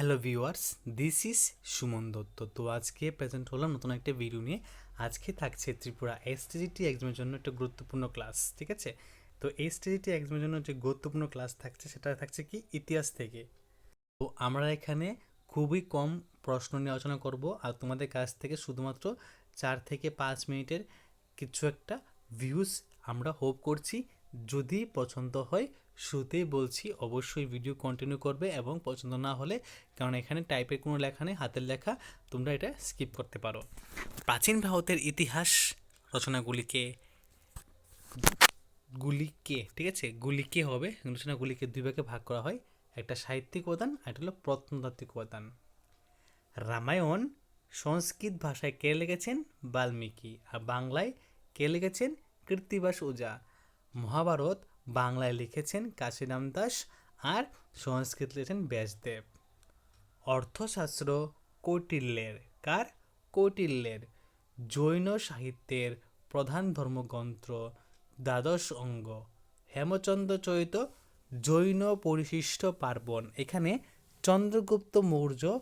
Hello viewers this is Suman Dutta. তো আজকে present হলাম নতুন একটা ভিডিও নিয়ে। আজকে থাকছে ত্রিপুরা এসটিজিটি এক্সামের জন্য একটা গুরুত্বপূর্ণ ক্লাস ঠিক আছে? তো এসটিজিটি এক্সামের জন্য যে গুরুত্বপূর্ণ ক্লাস থাকছে, সেটা থাকছে কি? ইতিহাস থেকে। তো আমরা এখানে খুবই কম প্রশ্ন নিয়ে আলোচনা করব, আর তোমাদের কাছ থেকে শুধুমাত্র চার থেকে পাঁচ মিনিটের কিছু একটা ভিউজ আমরা হোপ করছি। যদি পছন্দ হয়, শুরুতেই বলছি অবশ্যই ভিডিও কন্টিনিউ করবে এবং পছন্দ না হলে, কারণ এখানে টাইপের কোনো লেখা নেই, হাতের লেখা, তোমরা এটা স্কিপ করতে পারো। প্রাচীন ভারতের ইতিহাস রচনাগুলিকে, গুলিকে, ঠিক আছে? গুলিকে হবে, রচনাগুলিকে দুই ভাগে ভাগ করা হয়। একটা সাহিত্যিক উপাদান আর একটা হলো প্রত্নতাত্ত্বিক উপাদান। রামায়ণ সংস্কৃত ভাষায় কে লিখেছেন? বাল্মীকি। আর বাংলায় কে লিখেছেন? কীর্তিবাস ওঝা। মহাভারত বাংলায় লিখেছেন কাশীরাম দাস আর সংস্কৃত লিখেছেন ব্যাসদেব। অর্থশাস্ত্র কৌটিল্যের। কার? কৌটিল্যের। জৈন সাহিত্যের প্রধান ধর্মগ্রন্থ দ্বাদশ অঙ্গ। হেমচন্দ্র চরিত জৈন পরিশিষ্ট পার্বণ। এখানে চন্দ্রগুপ্ত মৌর্য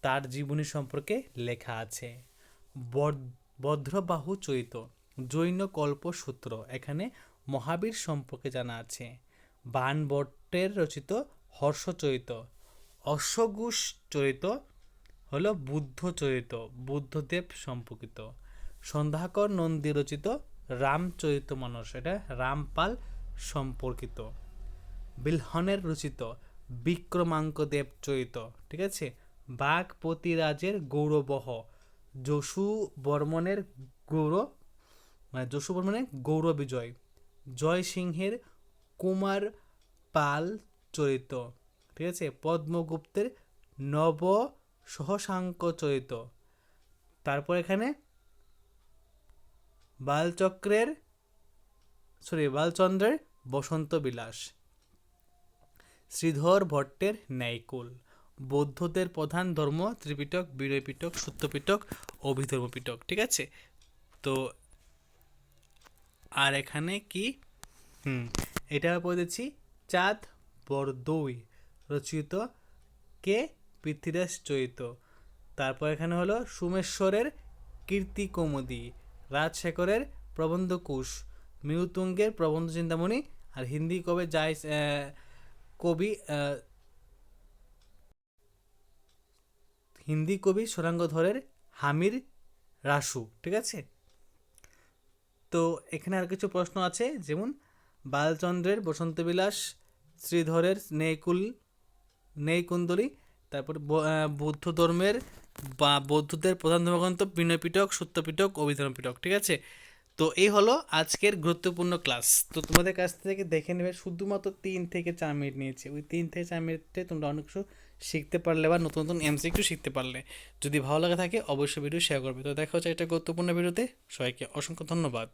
তার জীবনী সম্পর্কে লেখা আছে। বদ- বদ্রবাহু চরিত জৈন কল্পসূত্র। এখানে মহাবীর সম্পর্কে জানা আছে। বাণভট্টের রচিত হর্ষচরিত অশ্বঘোষ চরিত হল বুদ্ধ চরিত বুদ্ধদেব সম্পর্কিত। সন্ধ্যাকর নন্দী রচিত রামচরিত মানস, এটা রামপাল সম্পর্কিত। বিলহনের রচিত বিক্রমাঙ্কদেব চরিত, ঠিক আছে? বাঘপতিরাজের গৌরবহ, যশু বর্মনের গৌরব মানে যশু বর্মনের গৌর বিজয় জয় সিংহের কুমার পাল চরিত, ঠিক আছে? পদ্মগুপ্তের নব সহসাঙ্ক চরিত। তারপর এখানে বালচক্রের সরি বালচন্দ্রের বসন্ত বিলাস, শ্রীধর ভট্টের ন্যায়কুল, বৌদ্ধদের প্রধান ধর্ম ত্রিপিটক বিরয়পিটক সত্যপিটক, অভিধর্মপিটক, ঠিক আছে? তো আর এখানে কি? হুম। এটা পড়েছি চাঁদ বরদৌই রচিত কে? পৃথ্বীরাজ চরিত তারপর এখানে হলো সুমেশ্বরের কীর্তি কৌমুদী রাজশেখরের প্রবন্ধকুশ মিউতুঙ্গের প্রবন্ধ চিন্তামণি আর হিন্দি কবে যাই কবি হিন্দি কবি সোরাঙ্গধরের হামির রাসু ঠিক আছে? তো এখানে আর কিছু প্রশ্ন আছে? যেমন, বালচন্দ্রের বসন্তবিলাস, শ্রীধরের নেইকুল নেইকুন্দলী তারপর বৌদ্ধ ধর্মের বা বৌদ্ধদের প্রধান ধর্মগ্রন্থ বিনয়পিটক সত্যপিটক অভিধর্মপিটক ঠিক আছে? তো এই হলো আজকের গুরুত্বপূর্ণ ক্লাস তো তোমাদের কাছ থেকে দেখে নেবে, শুধুমাত্র তিন থেকে চার মিনিট নিয়েছে। ওই তিন থেকে চার মিনিটে তোমরা অনেক কিছু শিখতে পারলে বা নতুন নতুন এমসি একটু শিখতে পারলে। যদি ভালো লাগে থাকে, অবশ্যই ভিডিও শেয়ার করবে। তো দেখা হচ্ছে একটা গুরুত্বপূর্ণ ভিডিওতে সবাইকে অসংখ্য ধন্যবাদ।